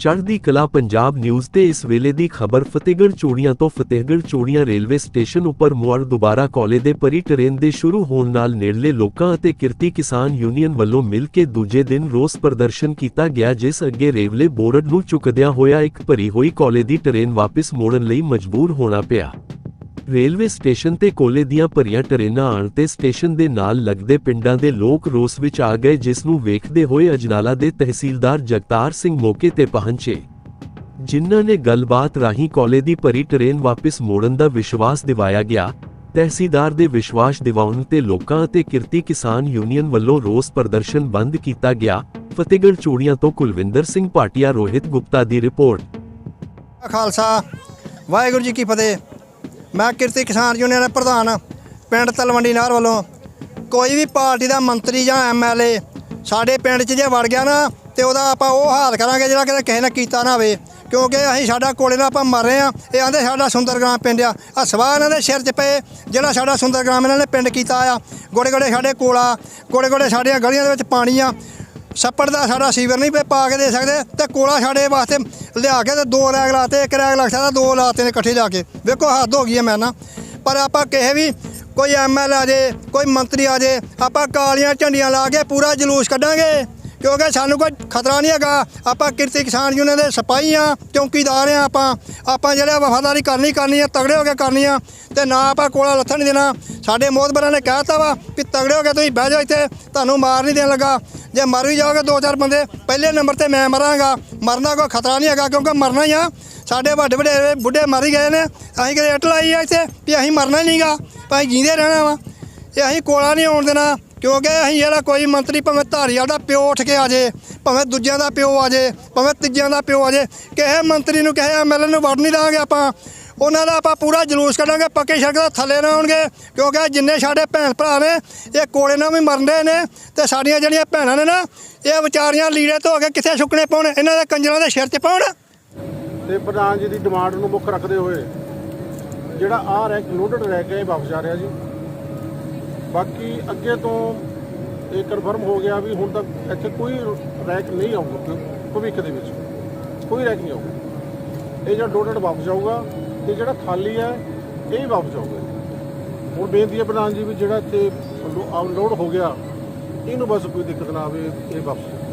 ਚੜ੍ਹਦੀ ਕਲਾ ਪੰਜਾਬ ਨਿਊਜ਼ ਤੇ ਇਸ ਵੇਲੇ ਦੀ ਖਬਰ ਫਤਿਹਗੜ੍ਹ ਚੂੜੀਆਂ ਤੋਂ ਫਤਿਹਗੜ੍ਹ ਚੋੜੀਆਂ ਰੇਲਵੇ ਸਟੇਸ਼ਨ ਉੱਪਰ ਮੁੜ ਦੁਬਾਰਾ ਕੋਲੇ ਦੇ ਪਰੀ ਟ੍ਰੇਨ ਦੇ ਸ਼ੁਰੂ ਹੋਣ ਨਾਲ ਨੇੜਲੇ ਲੋਕਾਂ ਅਤੇ ਕਿਰਤੀ ਕਿਸਾਨ ਯੂਨੀਅਨ ਵੱਲੋਂ ਮਿਲ ਕੇ ਦੂਜੇ ਦਿਨ ਰੋਸ ਪ੍ਰਦਰਸ਼ਨ ਕੀਤਾ ਗਿਆ, ਜਿਸ ਅੱਗੇ ਰੇਲਵੇ ਬੋਰਡ ਨੂੰ ਚੁੱਕਦਿਆਂ ਹੋਇਆ ਇੱਕ ਭਰੀ ਹੋਈ ਕਾਲੇ ਦੀ ਟ੍ਰੇਨ ਵਾਪਸ ਮੋੜਨ ਲਈ ਮਜਬੂਰ ਹੋਣਾ ਪਿਆ। ਰੇਲਵੇ ਸਟੇਸ਼ਨ ਤੇ ਕੋਲੇ ਦੀਆਂ ਭਰੀਆਂ ਟਰੇਨਾਂ ਆਉਣ ਤੇ ਸਟੇਸ਼ਨ ਦੇ ਨਾਲ ਲੱਗਦੇ ਪਿੰਡਾਂ ਦੇ ਲੋਕ ਰੋਸ ਵਿੱਚ ਆ ਗਏ, ਜਿਸ ਨੂੰ ਵੇਖਦੇ ਹੋਏ ਅਜਨਾਲਾ ਦੇ ਤਹਿਸੀਲਦਾਰ ਜਗਤਾਰ ਸਿੰਘ ਮੌਕੇ ਤੇ ਪਹੁੰਚੇ। ਜਿਨ੍ਹਾਂ ਨੇ ਗੱਲਬਾਤ ਰਾਹੀਂ ਕੋਲੇ ਦੀ ਭਰੀ ਟਰੇਨ ਵਾਪਸ ਮੋੜਨ ਦਾ ਵਿਸ਼ਵਾਸ ਦਿਵਾਇਆ ਗਿਆ। ਤਹਿਸੀਲਦਾਰ ਦੇ ਵਿਸ਼ਵਾਸ ਦਿਵਾਉਣ ਤੇ ਲੋਕਾਂ ਅਤੇ ਕਿਰਤੀ ਕਿਸਾਨ ਯੂਨੀਅਨ ਵੱਲੋਂ ਰੋਸ ਪ੍ਰਦਰਸ਼ਨ ਬੰਦ ਕੀਤਾ ਗਿਆ। ਫਤਿਹਗੜ੍ਹ ਚੂੜੀਆਂ ਤੋਂ ਕੁਲਵਿੰਦਰ ਸਿੰਘ ਭਾਟੀਆ, ਰੋਹਿਤ ਗੁਪਤਾ ਦੀ ਰਿਪੋਰਟ। ਖਾਲਸਾ, ਵਾਹਿਗੁਰੂ ਜੀ ਕੀ ਫਤਿਹ। ਮੈਂ ਕਿਰਤੀ ਕਿਸਾਨ ਯੂਨੀਅਨ ਦਾ ਪ੍ਰਧਾਨ, ਪਿੰਡ ਤਲਵੰਡੀ ਨਹਿਰ ਵੱਲੋਂ ਕੋਈ ਵੀ ਪਾਰਟੀ ਦਾ ਮੰਤਰੀ ਜਾਂ ਐਮਐਲਏ ਸਾਡੇ ਪਿੰਡ 'ਚ ਜੇ ਵੜ ਗਿਆ ਨਾ, ਤੇ ਉਹਦਾ ਆਪਾਂ ਉਹ ਹਾਲ ਕਰਾਂਗੇ ਜਿਹੜਾ ਕਿਤੇ ਕਿਸੇ ਨੇ ਕੀਤਾ ਨਾ ਹੋਵੇ। ਕਿਉਂਕਿ ਅਸੀਂ ਸਾਡਾ ਕੋਲੇ ਨਾਲ ਆਪਾਂ ਮਰ ਰਹੇ ਆ ਇਹ ਆਂਦੇ ਸਾਡਾ ਸੁੰਦਰਗ੍ਰਾਮ ਪਿੰਡ ਆ। ਆ ਸਵਾਹ ਇਹਨਾਂ ਦੇ ਸਿਰ 'ਚ ਪਏ, ਜਿਹੜਾ ਸਾਡਾ ਸੁੰਦਰਗ੍ਰਾਮ ਇਹਨਾਂ ਨੇ ਪਿੰਡ ਕੀਤਾ ਆ। ਗੋੜੇ ਗੋੜੇ ਸਾਡੇ ਕੋਲਾ ਗੋੜੇ ਗੋੜੇ ਸਾਡੀਆਂ ਗਲੀਆਂ ਦੇ ਵਿੱਚ ਪਾਣੀ ਆ। ਛੱਪੜ ਦਾ ਸਾਡਾ ਸੀਵਰ ਨਹੀਂ ਪੇ ਪਾ ਕੇ ਦੇ ਸਕਦੇ, ਤੇ ਕੋਲਾ ਸਾਡੇ ਵਾਸਤੇ ਲਿਆ ਕੇ ਤੇ ਦੋ ਰੈਗ ਲਾਤੇ, ਇੱਕ ਰੈਗ ਲੱਗ ਸਕਦਾ, ਦੋ ਲਾਤੇ ਨੇ ਇਕੱਠੇ ਜਾ ਕੇ। ਵੇਖੋ, ਹੱਦ ਹੋ ਗਈ ਹੈ ਮੈਂ ਨਾ ਪਰ ਆਪਾਂ ਕਿਸੇ ਵੀ ਕੋਈ ਐਮਐਲ ਆ ਜੇ, ਕੋਈ ਮੰਤਰੀ ਆ ਜੇ, ਆਪਾਂ ਕਾਲੀਆਂ ਝੰਡੀਆਂ ਲਾ ਕੇ ਪੂਰਾ ਜਲੂਸ ਕੱਢਾਂਗੇ। ਕਿਉਂਕਿ ਸਾਨੂੰ ਕੋਈ ਖਤਰਾ ਨਹੀਂ ਹੈਗਾ। ਆਪਾਂ ਕਿਰਤੀ ਕਿਸਾਨ ਯੂਨੀਅਨ ਦੇ ਸਿਪਾਹੀ ਆ, ਚੌਕੀਦਾਰ ਆ ਆਪਾਂ। ਆਪਾਂ ਜਿਹੜੇ ਵਫਾਦਾਰੀ ਕਰਨੀ ਕਰਨੀ ਆ, ਤਗੜੇ ਹੋ ਕੇ ਕਰਨੀ ਆ, ਤੇ ਨਾ ਆਪਾਂ ਕੋਲਾ ਲੱਥਣ ਨਹੀਂ ਦੇਣਾ। ਸਾਡੇ ਮੋਹਤਬਰਾਂ ਨੇ ਕਹਿਤਾ ਵਾ ਕਿ ਤਗੜੇ ਹੋ ਕੇ ਤੁਸੀਂ ਬਹਿ ਜਾਓ ਇੱਥੇ, ਤੁਹਾਨੂੰ ਮਾਰ ਨਹੀਂ ਦੇਣ ਲੱਗਾ। ਜੇ ਮਰ ਵੀ ਜਾਓਗੇ ਦੋ ਚਾਰ ਬੰਦੇ, ਪਹਿਲੇ ਨੰਬਰ ਤੇ ਮੈਂ ਮਰਾਂਗਾ। ਮਰਨਾ ਕੋਈ ਖਤਰਾ ਨਹੀਂ ਹੈਗਾ, ਕਿਉਂਕਿ ਮਰਨਾ ਹੀ ਆ। ਸਾਡੇ ਵੱਡੇ ਵੱਡੇ ਬੁੱਢੇ ਮਰ ਹੀ ਗਏ ਨੇ। ਅਸੀਂ ਕਿਤੇ ਇੱਟ ਲਾਈ ਆ ਇੱਥੇ ਵੀ ਅਸੀਂ ਮਰਨਾ ਹੀ ਨਹੀਂਗਾ ਅਸੀਂ ਜੀਂਦੇ ਰਹਿਣਾ ਵਾ। ਇਹ ਅਸੀਂ ਕੋਲਾ ਨਹੀਂ ਆਉਣ ਦੇਣਾ, ਕਿਉਂਕਿ ਅਸੀਂ ਜਿਹੜਾ ਕੋਈ ਮੰਤਰੀ ਭਾਵੇਂ ਧਾਰੀਵਾਲ ਦਾ ਪਿਓ ਉੱਠ ਕੇ ਆ ਜੇ, ਭਾਵੇਂ ਦੂਜਿਆਂ ਦਾ ਪਿਓ ਆ ਜੇ, ਭਾਵੇਂ ਤੀਜਿਆਂ ਦਾ ਪਿਓ ਆ ਜੇ, ਕਿਸੇ ਮੰਤਰੀ ਨੂੰ, ਕਿਸੇ ਐਮਐਲਏ ਨੂੰ ਵੜ ਨਹੀਂ ਦਾਂਗੇ ਆਪਾਂ। ਉਹਨਾਂ ਦਾ ਆਪਾਂ ਪੂਰਾ ਜਲੂਸ ਕੱਢਾਂਗੇ, ਪੱਕੇ ਸੜਕ ਦਾ ਥੱਲੇ ਨਾ ਆਉਣਗੇ, ਕਿਉਂਕਿ ਜਿੰਨੇ ਸਾਡੇ ਭੈਣ ਭਰਾ ਨੇ, ਇਹ ਕੋਲੇ ਨਾਲ ਵੀ ਮਰਨਦੇ ਨੇ, ਤੇ ਸਾਡੀਆਂ ਜਿਹੜੀਆਂ ਭੈਣਾਂ ਨੇ ਨਾ, ਇਹ ਵਿਚਾਰੀਆਂ ਲੀੜੇ ਧੋ ਕੇ ਕਿੱਥੇ ਸੁੱਕਣੇ ਪਾਉਣ, ਇਹਨਾਂ ਦੇ ਕੰਜਰਾਂ ਦੇ ਸਿਰ 'ਚ ਪਾਉਣ। ਤੇ ਪ੍ਰਧਾਨ ਜੀ ਦੀ ਡਿਮਾਂਡ ਨੂੰ ਮੁੱਖ ਰੱਖਦੇ ਹੋਏ, ਜਿਹੜਾ ਆ ਰੈਕ ਲੋਡਡ ਰੈਕ ਹੈ, ਇਹ ਵਾਪਸ ਜਾ ਰਿਹਾ ਜੀ। ਬਾਕੀ ਅੱਗੇ ਤੋਂ ਇਹ ਕਨਫਰਮ ਹੋ ਗਿਆ ਵੀ ਹੁਣ ਤੱਕ ਇੱਥੇ ਕੋਈ ਰੈਕ ਨਹੀਂ ਆਊਗਾ, ਭਵਿੱਖ ਦੇ ਵਿੱਚ। ਕੋਈ ਰੈਕ ਨਹੀਂ ਆਊਗਾ। ਇਹ ਜਿਹੜਾ ਲੋਡਡ ਵਾਪਸ ਜਾਊਗਾ ਤੇ ਜਿਹੜਾ ਖਾਲੀ ਹੈ, ਇਹ ਵੀ ਵਾਪਸ ਜਾਊਗਾ ਹੁਣ ਬੇਨਤੀ ਹੈ ਪ੍ਰਧਾਨ ਜੀ ਵੀ ਜਿਹੜਾ ਇੱਥੇ ਲੋਡ ਹੋ ਗਿਆ, ਇਹਨੂੰ ਬਸ ਕੋਈ ਦਿੱਕਤ ਨਾ ਆਵੇ, ਇਹ ਵਾਪਸ